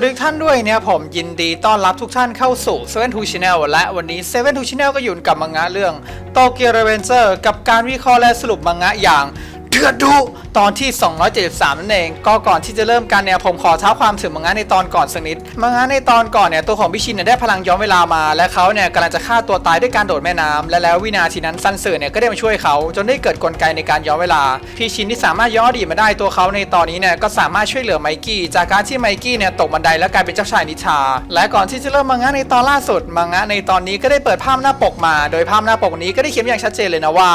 วัสดีทุกท่านด้วยเนี่ยผมยินดีต้อนรับทุกท่านเข้าสู่7 2 Channel และวันนี้7 2 Channel ก็อยู่กับมังงะเรื่อง Tokyo Revenger กับการวิเคราะห์และสรุปมังงะอย่างเดือดดุตอนที่ 273 นั่นเอง ก็ก่อนที่จะเริ่มกันเนี่ยผมขอเท้าความถึงมังงะในตอนก่อนสักนิดมังงะในตอนก่อนเนี่ยตัวของพีชินเนี่ยได้พลังย้อนเวลามา และเขาเนี่ยกำลังจะฆ่าตัวตายด้วยการโดดแม่น้ำและแล้ววินาทีนั้นซันเซอร์เนี่ยก็ได้มาช่วยเขา จนได้เกิดกลไกในการย้อนเวลาพีชินที่สามารถย้อนอดีตมาได้ตัวเขาในตอนนี้เนี่ยก็สามารถช่วยเหลือไมกี้จากการที่ไมกี้เนี่ยตกบันไดแล้วกลายเป็นเจ้าชายนิทราและก่อนที่จะเริ่มมังงะในตอนล่าสุดมังงะในตอนนี้ก็ได้เปิดภาพหน้าปกมา โดยภาพหน้าปกนี้ก็ได้เขียนอย่างชัดเจนเลยนะว่า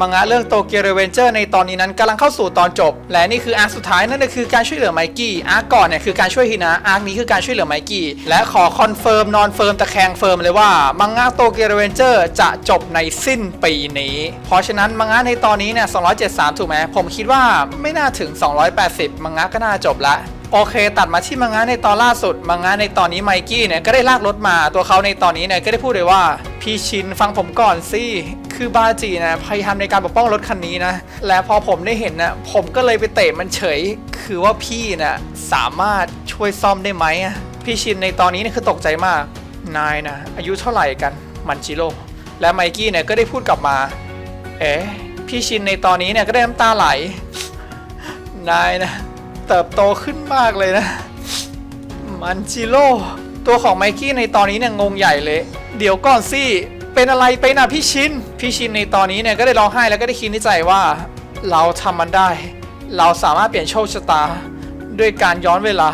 มังงะเรื่องโตเกียวเรเวนเจอร์ในตอนนี้นั้นกำลังเข้าสู่ตอนจบ และนี่คืออาร์คสุดท้ายนั่นก็คือการช่วยเหลือไมกี้อาร์คก่อนเนี่ยคือการช่วยฮินะอาร์คนี้คือการช่วยเหลือไมกี้และขอคอนเฟิร์มนอนเฟิร์มตะแคงเฟิร์มเลยว่ามังงะโตเกียวเรนเจอร์จะจบในสิ้นปีนี้ เพราะฉะนั้นมังงะในตอนนี้เนี่ย273 ถูกไหมผมคิดว่าไม่น่าถึง 280 มังงะก็น่าจบละโอเค ตัดมาที่มังงะในตอนล่าสุด มังงะในตอนนี้ไมกี้เนี่ยก็ได้ลากรถมาตัวเขาในตอนนี้เนี่ยก็ได้พูดเลยว่า พี่ชินฟังผมก่อนสิ คือบาจีนะพยายามในการปกป้องรถคันนี้นะ และพอผมได้เห็นนะผมก็เลยไปเตะมันเฉย คือว่าพี่นะ่ะสามารถช่วยซ่อมได้ไหมพี่ชินในตอนนี้นี่คือตกใจมาก นายนะอายุเท่าไหร่กันมันจิโร่และไมกี้เนี่ยก็ได้พูดกลับมา เอ๊ะพี่ชินในตอนนี้เนี่ยก็ได้น้ำตาไหล นายนะเติบโตขึ้นมากเลยนะ มันจิโร่ตัวของไมกี้ในตอนนี้เนี่ยงงใหญ่เลย เดี๋ยวก่อนสิ เป็นอะไรไปนะพี่ชิน พี่ชินในตอนนี้เนี่ยก็ได้ร้องไห้แล้วก็ได้คิดในใจว่า เราทำมันได้ เราสามารถเปลี่ยนโชคชะตาด้วยการย้อนเวลา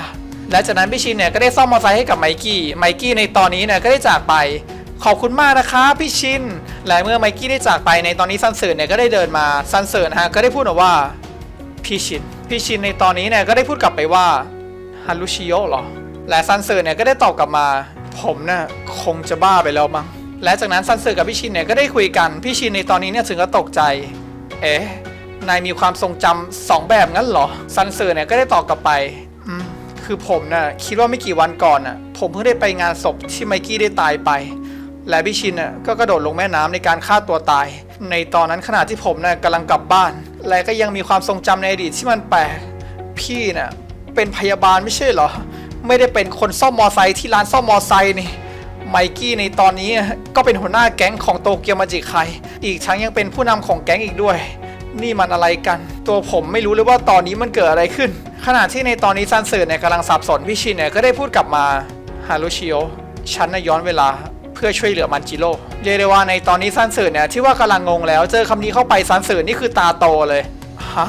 และจากนั้นพี่ชินเนี่ยก็ได้ซ่อมมอเตอร์ไซค์ให้กับไมกี้ ไมกี้ในตอนนี้เนี่ยก็ได้จากไป ขอบคุณมากนะคะพี่ชิน และเมื่อไมกี้ได้จากไปในตอนนี้ซันเซิร์เนี่ยก็ได้เดินมาซันเซิร์นฮะก็ได้พูดออกว่าพี่ชิน พี่ชินในตอนนี้เนี่ยก็ได้พูดกลับไปว่าฮารุชิโยหรอ และซันเซอร์เนี่ยก็ได้ตอบกลับมา ผมน่ะคงจะบ้าไปแล้วมั้ง และจากนั้นซันเซอร์กับพี่ชินเนี่ยก็ได้คุยกัน พี่ชินในตอนนี้เนี่ยถึงก็ตกใจ เอ๊ะ นายมีความทรงจำสองแบบงั้นเหรอ ซันเซอร์เนี่ยก็ได้ตอบกลับไป อืม คือผมน่ะคิดว่าไม่กี่วันก่อนน่ะ ผมเพิ่งได้ไปงานศพที่ไมกี้ได้ตายไป และพี่ชินน่ะก็กระโดดลงแม่น้ำในการฆ่าตัวตาย ในตอนนั้นขณะที่ผมน่ะกำลังกลับบ้าน และก็ยังมีความทรงจำในอดีตที่มันแปลก พี่น่ะเป็นพยาบาลไม่ใช่เหรอ ไม่ได้เป็นคนซ่อมมอไซค์ที่ร้านซ่อมมอไซค์นี่ ไมกี้ในตอนนี้ก็เป็นหัวหน้าแก๊งของโตเกียวมาจิไคอีกทั้งยังเป็นผู้นำของแก๊งอีกด้วย นี่มันอะไรกัน ตัวผมไม่รู้เลยว่าตอนนี้มันเกิดอะไรขึ้น ขณะที่ในตอนนี้ซันเซอร์เนี่ยกำลังสับสนพี่ชินเนี่ยก็ได้พูดกลับมาฮารุชิโอฉันน่ะย้อนเวลาเพื่อช่วยเหลือมันจิโร่เรียกได้ว่าในตอนนี้ซันเซอร์เนี่ยที่ว่ากำลังงงแล้วเจอคำนี้เข้าไปซันเซอร์นี่คือตาโตเลยฮะ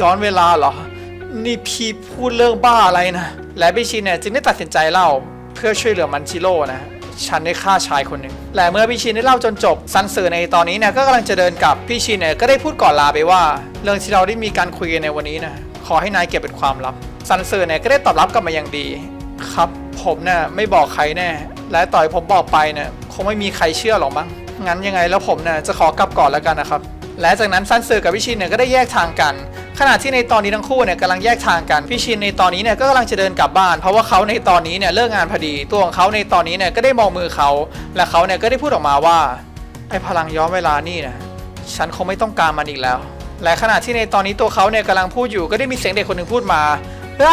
ย้อนเวลาเหรอนี่พี่พูดเรื่องบ้าอะไรนะและพี่ชินเนี่ยจึงได้ตัดสินใจเล่าเพื่อช่วยเหลือมันจิโร่นะ ฉันได้ฆ่าชายคนหนึ่งและเมื่อพี่ชินได้เล่าจนจบซันเซอร์ในตอนนี้เนี่ยก็กำลังจะเดินกลับพี่ชินเนี่ยก็ได้พูดก่อนลาไปว่า เรื่องที่เราได้มีการคุยกันในวันนี้นะขอให้นายเก็บเป็นความลับซันเซอร์เนี่ยก็ได้ตอบรับกลับมาอย่างดี ครับ ผมเนี่ยไม่บอกใครแน่ และต่อยผมบอกไปเนี่ยคงไม่มีใครเชื่อหรอกมั้งงั้นยังไงแล้วผมเนี่ยจะขอกลับก่อนแล้วกันนะครับและจากนั้นซันเซอร์กับพี่ชินเนี่ยก็ได้แยกทางกัน ขณะที่ในตอนนี้ทั้งคู่เนี่ยกำลังแยกทางกันพี่ชินในตอนนี้เนี่ยก็กำลังจะเดินกลับบ้าน เพราะว่าเขาในตอนนี้เนี่ยเลิกงานพอดีตัวของเขาในตอนนี้เนี่ยก็ได้มองมือเขา และเขาเนี่ยก็ได้พูดออกมาว่าไอ้พลังย้อนเวลานี่นะฉันคงไม่ต้องการมันอีกแล้ว และขณะที่ในตอนนี้ตัวเขาเนี่ยกำลังพูดอยู่ก็ได้มีเสียงเด็กคนหนึ่งพูดมาไอ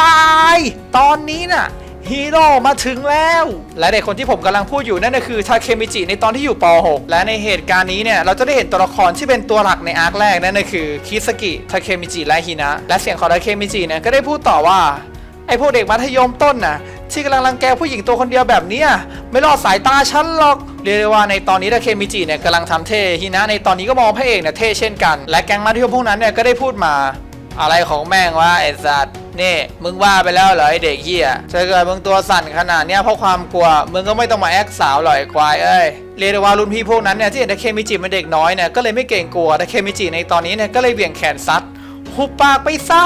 ตอนนี้น่ะ ฮีโร่มาถึงแล้ว และเด็กคนที่ผมกำลังพูดอยู่นั่นก็คือทาเคมิจิในตอนที่อยู่ป .6 และในเหตุการณ์นี้เนี่ยเราจะได้เห็นตัวละครที่เป็นตัวหลักในอาร์คแรกนั่นก็คือคิสกิทาเคมิจิและฮินะและเสียงของทาเคมิจิเนี่ยก็ได้พูดต่อว่าไอ้พวกเด็กมัธยมต้นน่ะที่กำลังรังแกผู้หญิงตัวคนเดียวแบบนี้ไม่รอดสายตาฉันหรอกเรียกได้ว่าในตอนนี้ทาเคมิจิเนี่ยกำลังทำเท่ฮินะในตอนนี้ก็มองพระเอกเนี่ยเท่เช่นกัน และแก๊งมัธยมพวกนั้นเนี่ยก็ได้พูดมา อะไรของแม่งวะไอ้สัตว์ นี่มึงว่าไปแล้วเหรอไอเด็กเฮียถ้าเกิดมึงตัวสั่นขนาดเนี้ยเพราะความกลัวมึงก็ไม่ต้องมาแอคสาวหรอกไอควายเอ้ยเรียกได้ว่ารุ่นพี่พวกนั้นเนี่ยที่เห็นทาเคมิจิเป็นเด็กน้อยเนี่ยก็เลยไม่เกรงกลัวแต่เคมิจิในตอนนี้เนี่ยก็เลยเบี่ยงแขนซัดหุบปากไปซะ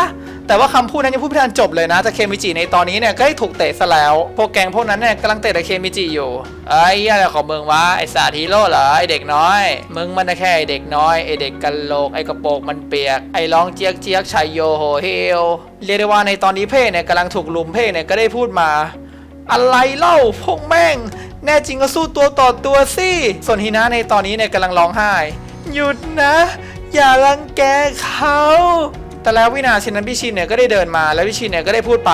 แต่ว่าคำพูดนั้นยังพูดไม่ทันจบเลยนะแต่เคมิจิในตอนนี้เนี่ยก็ได้ถูกเตะซะแล้ว พวกแกงพวกนั้นเนี่ยกำลังเตะแต่เคมิจิอยู่ไอ้อะไรของมึงวะไอสาทีโร่เหรอไอเด็กน้อย มึงมันแค่ไอเด็กน้อยไอเด็กกันโลกไอกระโปรงมันเปียกไอร้องเจี๊ยกเจี๊ยกชัยโยโหเฮลเรียกได้ว่าในตอนนี้เพ่เนี่ยกำลังถูกลุมเพ่เนี่ยก็ได้พูดมา อะไรเล่าพวกแม่ง แน่จริงก็สู้ตัวต่อตัวสิส่วนฮีนะในตอนนี้เนี่ยกำลังร้องไห้ หยุดนะ อย่ารังแกเขา แต่แล้ววินาทีนั้นพี่ชินเนี่ยก็ได้เดินมาแล้วพี่ชินเนี่ยก็ได้พูดไป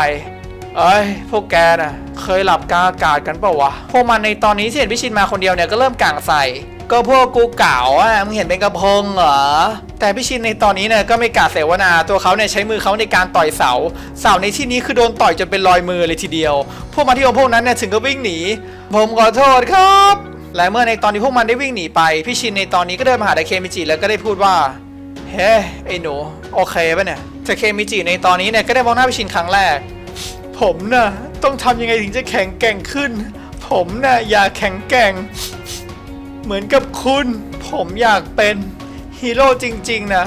เอ้ยพวกแกน่ะเคยหลับกาอากาศกันเปล่าวะพวกมันในตอนนี้ที่เห็นพี่ชินมาคนเดียวเนี่ยก็เริ่มกางใส่ ก็พวกกูเก่าอะมึงเห็นเป็นกระพงเหรอแต่พี่ชินในตอนนี้เนี่ยก็ไม่กาเสวนาตัวเขาเนี่ยใช้มือเขาในการต่อยเสา เสาในที่นี้คือโดนต่อยจนเป็นรอยมือเลยทีเดียว พวกมาที่องพวกนั้นเนี่ยถึงก็วิ่งหนีผมขอโทษครับและเมื่อในตอนที่พวกมันได้วิ่งหนีไปพี่ชินในตอนนี้ก็เดินมาหาไดเคมิจิแล้วก็ได้พูดว่า เฮ้ไอ้หนู โอเคปะเนี่ยแต่เคมิจิในตอนนี้เนี่ยก็ได้มองหน้าพี่ชินครั้งแรก ผมน่ะต้องทำยังไงถึงจะแข็งแกร่งขึ้น ผมน่ะอยากแข็งแกร่ง เหมือนกับคุณ ผมอยากเป็นฮีโร่จริง ๆนะ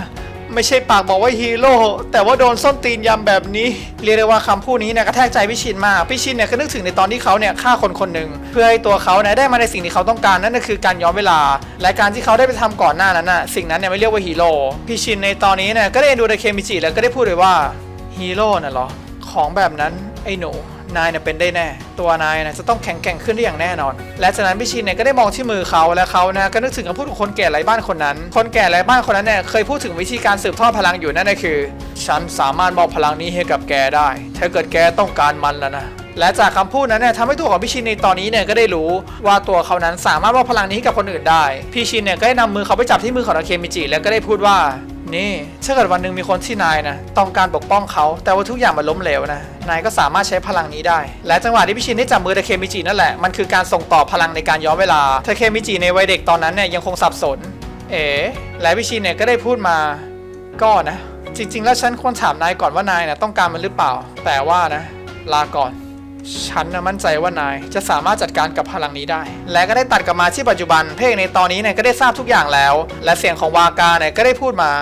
ไม่ใช่ปากบอกว่าฮีโร่แต่ว่าโดนส้นตีนยำแบบนี้ เรียกได้ว่าคำพูดนี้เนี่ยกระแทกใจพี่ชินมากพี่ชินเนี่ยก็นึกถึงในตอนที่เขาเนี่ยฆ่าคนคนหนึ่งเพื่อให้ตัวเขาเนี่ยได้มาในสิ่งที่เขาต้องการนั่นก็คือการย้อนเวลา และการที่เขาได้ไปทำก่อนหน้านั้นน่ะสิ่งนั้นเนี่ยไม่เรียกว่าฮีโร่พี่ชินในตอนนี้เนี่ยก็ได้ดูไดเคมิจิแล้วก็ได้พูดเลยว่าฮีโร่น่ะเหรอของแบบนั้นไอ้หนู นายเนี่ยเป็นได้แน่ ตัวนายนะจะต้องแข็งแกร่งขึ้นได้อย่างแน่นอน และจากนั้นพี่ชินเนี่ยก็ได้มองที่มือเขาและเขานะก็นึกถึงคำพูดของคนแก่ไร้บ้านคนนั้น คนแก่ไร้บ้านคนนั้นเนี่ยเคยพูดถึงวิธีการสืบทอดพลังอยู่นั่นก็คือ ฉันสามารถมอบพลังนี้ให้กับแกได้ ถ้าเกิดแกต้องการมันแล้วนะและจากคำพูดนั้นเนี่ยทำให้ตัวของพี่ชินในตอนนี้เนี่ยก็ได้รู้ว่าตัวเขานั้นสามารถมอบพลังนี้ให้กับคนอื่นได้ พี่ชินเนี่ยก็ได้นำมือเขาไปจับที่มือของอาเคมิจิแล้วก็ได้พูดว่า นี่ถ้าเกิดวันหนึ่งมีคนที่นายนะต้องการปกป้องเขา แต่ว่าทุกอย่างมันล้มเหลวนะนายก็สามารถใช้พลังนี้ได้ และจังหวะที่พี่ชินได้จับมือเทเคมิจินั่นแหละมันคือการส่งต่อพลังในการย้อนเวลาเทเคมิจิในวัยเด็กตอนนั้นเนี่ยยังคงสับสน เอ๋และพี่ชินเนี่ยก็ได้พูดมาก็นะ จริง ๆ แล้วฉันควรถามนายก่อนว่านายนะต้องการมันหรือเปล่า แต่ว่านะลาก่อนฉันนะมั่นใจว่านายจะสามารถจัดการกับพลังนี้ได้ และก็ได้ตัดกลับมาที่ปัจจุบัน เพกในตอนนี้เนี่ยก็ได้ทราบทุกอย่างแล้ว และเสียงของวากาเนี่ยก็ได้พูดมา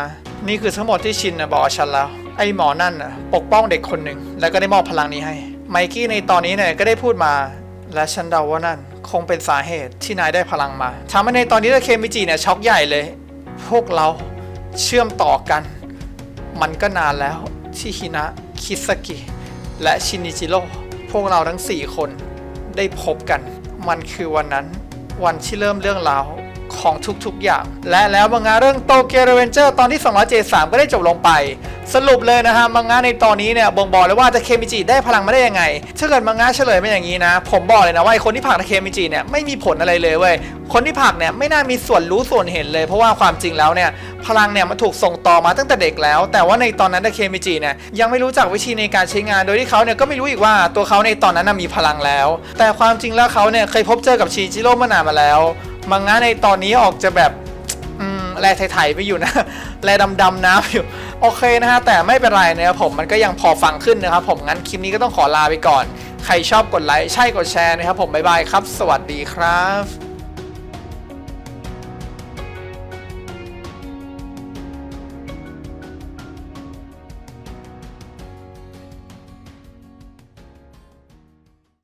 นี่คือทั้งหมดที่ชินนะบอกฉันแล้ว ไอ้หมอนั่นนะปกป้องเด็กคนหนึ่งแล้วก็ได้มอบพลังนี้ให้ ไมกี้ในตอนนี้เนี่ยก็ได้พูดมา และฉันเดาว่านั่น คงเป็นสาเหตุที่นายได้พลังมาทำให้ในตอนนี้เคมิจิเนี่ยช็อกใหญ่เลย พวกเราเชื่อมต่อกัน มันก็นานแล้วที่ฮินะคิสกิ และชินิจิโร่พวกเราทั้ง 4 คนได้พบกัน มันคือวันนั้นวันที่เริ่มเรื่องราว ของทุกๆอย่าง และแล้วมังงะเรื่องโตเกียวเรเวนเจอร์ตอนที่ 273 ก็ได้จบลงไป สรุปเลยนะฮะมังงะในตอนนี้เนี่ยบ่งบอกเลยว่าตะเคมิจิได้พลังมาได้ยังไงถ้าเกิดมังงะเฉลยมาอย่างนี้นะ ผมบอกเลยนะว่าไอคนที่ผักตะเคมิจิเนี่ยไม่มีผลอะไรเลยเว้ยคนที่ผักเนี่ยไม่น่ามีส่วนรู้ส่วนเห็นเลย เพราะว่าความจริงแล้วเนี่ยพลังเนี่ยมันถูกส่งต่อมาตั้งแต่เด็กแล้ว แต่ว่าในตอนนั้นตะเคมิจิเนี่ยยังไม่รู้จักวิธีในการใช้งาน โดยที่เขาเนี่ยก็ไม่รู้อีกว่าตัวเขาในตอนนั้นมีพลังแล้ว แต่ความจริงแล้วเขาเนี่ยเคยพบเจอกับชิจิโร่มื่อนานมาแล้ว มังงะในตอนนี้ออกจะแบบอืมแร่ไทยๆไปอยู่นะ แร่ดำๆน้ำอยู่ โอเคนะฮะ แต่ไม่เป็นไรนะครับผม มันก็ยังพอฟังขึ้นนะครับผม งั้นคลิปนี้ก็ต้องขอลาไปก่อน ใครชอบกดไลค์ ใช่กดแชร์นะครับผม บ๊ายบายครับ สวัสดีครับ